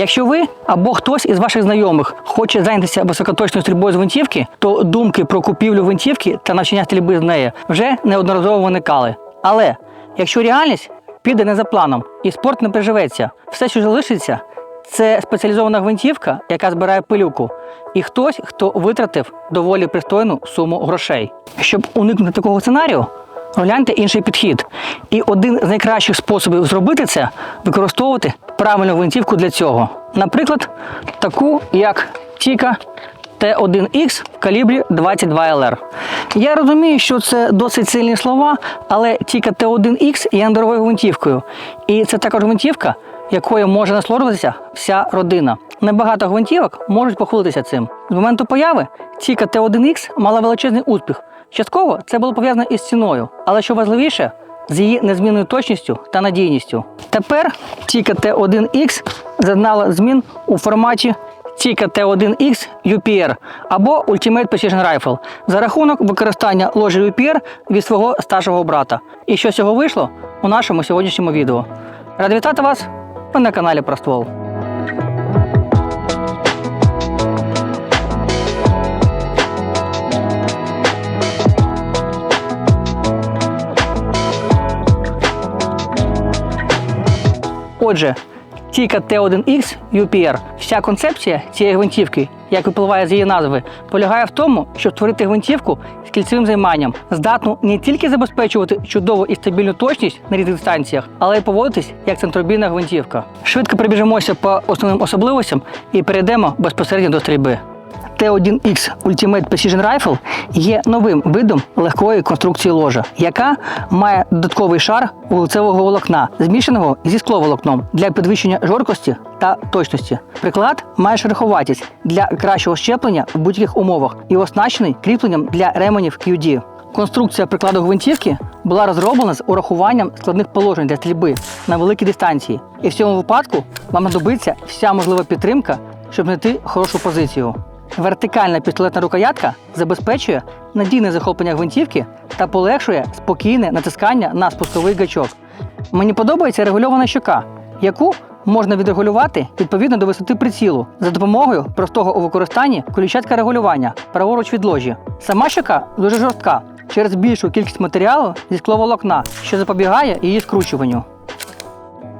Якщо ви або хтось із ваших знайомих хоче зайнятися високоточною стрільбою з гвинтівки, то думки про купівлю гвинтівки та навчання стрільби з неї вже неодноразово виникали. Але якщо реальність піде не за планом і спорт не приживеться, все, що залишиться, це спеціалізована гвинтівка, яка збирає пилюку, і хтось, хто витратив доволі пристойну суму грошей. Щоб уникнути такого сценарію, Гляньте інший підхід. І один з найкращих способів зробити це використовувати правильну гвинтівку для цього. Наприклад, таку як Тіка Т1Х в калібрі 22 ЛР. Я розумію, що це досить сильні слова, але Тіка Т1Х є недорогою гвинтівкою. І це також гвинтівка, якою може насолоджуватися вся родина. Небагато гвинтівок можуть похвалитися цим. З моменту появи Тіка Т1Х мала величезний успіх. Частково це було пов'язано із ціною, але що важливіше, з її незмінною точністю та надійністю. Тепер Тіка Т1Х зазнала змін у форматі Тіка Т1Х UPR або Ultimate Precision Rifle за рахунок використання ложі UPR від свого старшого брата. І що з цього вийшло у нашому сьогоднішньому відео. Радий вітати вас на каналі про Отже, Тіка Т1Х UPR. Вся концепція цієї гвинтівки, як випливає з її назви, полягає в тому, щоб створити гвинтівку з кільцевим займанням, здатну не тільки забезпечувати чудову і стабільну точність на різних дистанціях, але й поводитись як центробійна гвинтівка. Швидко прибіжимося по основним особливостям і перейдемо безпосередньо до стрільби. Т1Х Ultimate Precision Rifle є новим видом легкої конструкції ложа, яка має додатковий шар вуглецевого волокна, змішаного зі скловолокном для підвищення жорсткості та точності. Приклад має шероховатість для кращого щеплення в будь-яких умовах і оснащений кріпленням для ременів QD. Конструкція прикладу гвинтівки була розроблена з урахуванням складних положень для стрільби на великій дистанції. І в цьому випадку вам знадобиться вся можлива підтримка, щоб знайти хорошу позицію. Вертикальна пістолетна рукоятка забезпечує надійне захоплення гвинтівки та полегшує спокійне натискання на спусковий гачок. Мені подобається регульована щока, яку можна відрегулювати відповідно до висоти прицілу за допомогою простого у використанні колючатка регулювання праворуч від ложі. Сама щока дуже жорстка через більшу кількість матеріалу зі скловолокна, що запобігає її скручуванню.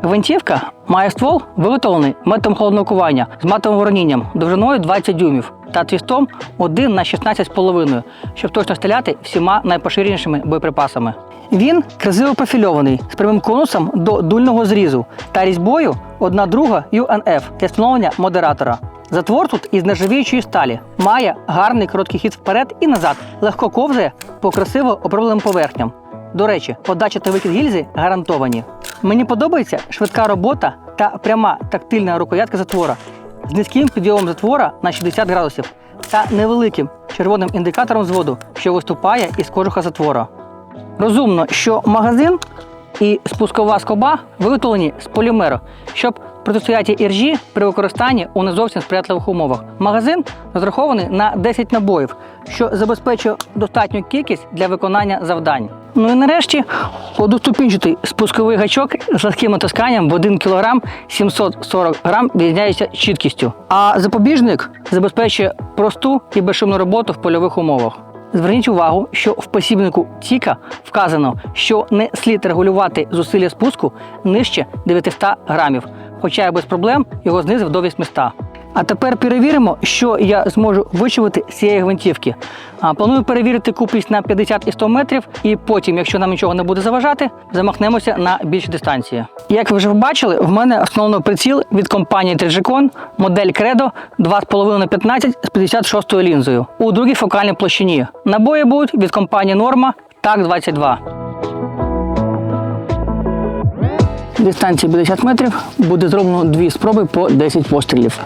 Гвинтівка має ствол виготовлений методом холодного кування з матовим воронінням довжиною 20 дюймів та твістом 1 на 16,5, щоб точно стріляти всіма найпоширенішими боєприпасами. Він красиво профільований з прямим конусом до дульного зрізу та різьбою 1 друга UNF для встановлення модератора. Затвор тут із нержавіючої сталі, має гарний короткий хід вперед і назад, легко ковзає по красиво обробленим поверхням. До речі, подача та викид гільзи гарантовані. Мені подобається швидка робота та пряма тактильна рукоятка затвора з низьким підйомом затвора на 60 градусів та невеликим червоним індикатором зводу, що виступає із кожуха затвора. Розумно, що магазин і спускова скоба виготовлені з полімеру, щоб протистояти іржі при використанні у не зовсім сприятливих умовах. Магазин розрахований на 10 набоїв, що забезпечує достатню кількість для виконання завдань. Ну і нарешті одноступінчатий спусковий гачок з легким натисканням в 1 кг 740 г відрізняється чіткістю. А запобіжник забезпечує просту і безшумну роботу в польових умовах. Зверніть увагу, що в посібнику Тіка вказано, що не слід регулювати зусилля спуску нижче 900 грамів, хоча я без проблем його знизив до 800. А тепер перевіримо, що я зможу вичувати з цієї гвинтівки. Планую перевірити купість на 50 і 100 метрів, і потім, якщо нам нічого не буде заважати, замахнемося на більші дистанції. Як ви вже бачили, в мене основно приціл від компанії Trigicon, модель Credo 2,5 на 15 з 56 лінзою у другій фокальній площині. Набої будуть від компанії Norma TAC 22. Дистанція 50 метрів буде зроблено дві спроби по 10 пострілів.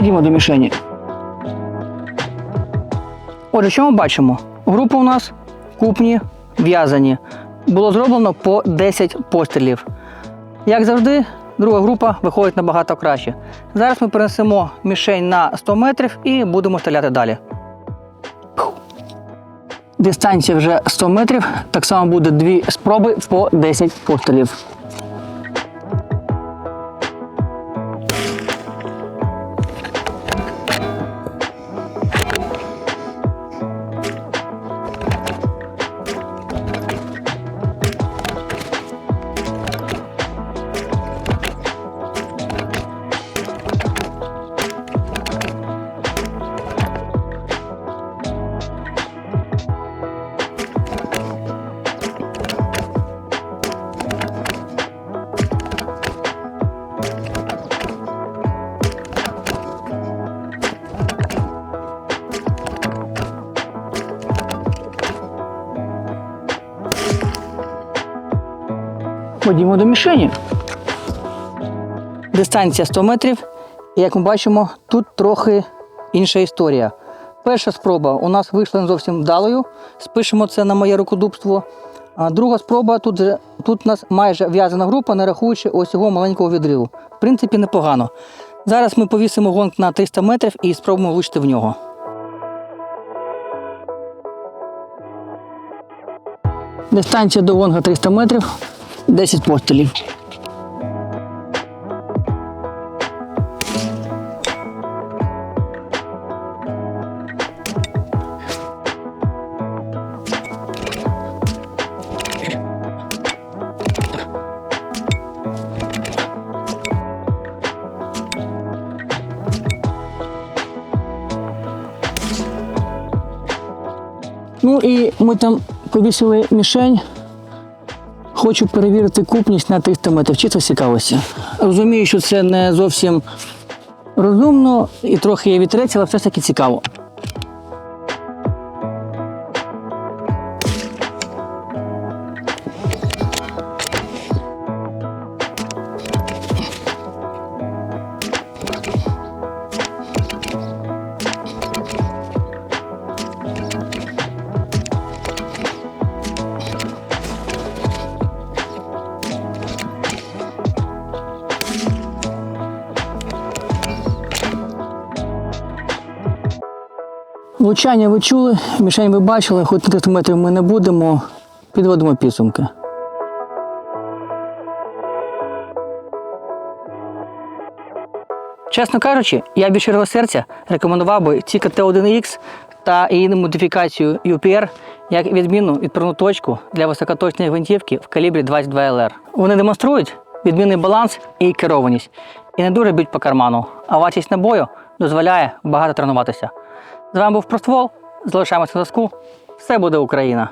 Ходімо до мішені. Отже, що ми бачимо? Групи у нас купні, в'язані. Було зроблено по 10 пострілів. Як завжди, друга група виходить набагато краще. Зараз ми перенесемо мішень на 100 метрів і будемо стріляти далі. Дистанція вже 100 метрів. Так само буде дві спроби по 10 пострілів. Ходімо до мішені. Дистанція 100 метрів. І як ми бачимо, тут трохи інша історія. Перша спроба у нас вийшла не зовсім вдалою. Спишемо це на моє рукодубство. А друга спроба тут, тут у нас майже в'язана група, не рахуючи ось цього маленького відриву. В принципі, непогано. Зараз ми повісимо гонг на 300 метрів і спробуємо влучити в нього. Дистанція до гонга 300 метрів, 10 пострілів. Ну і ми там повісили мішень. Хочу перевірити купність на 300 метрів. Чи це цікавості? Розумію, що це не зовсім розумно і трохи є вітрець, але все ж таки цікаво. Влучання ви чули, мішень ви бачили, хоч на 300 метрів ми не будемо. Підводимо підсумки. Чесно кажучи, я від щирого серця рекомендував би ці КТ-1Х та її модифікацію UPR як відмінну відправну точку для високоточної гвинтівки в калібрі 22 ЛР. Вони демонструють відмінний баланс і керованість, і не дуже б'ють по карману, а вартість набою дозволяє багато тренуватися. З вами був Проствол. Залишаємося на зв'язку. Все буде Україна!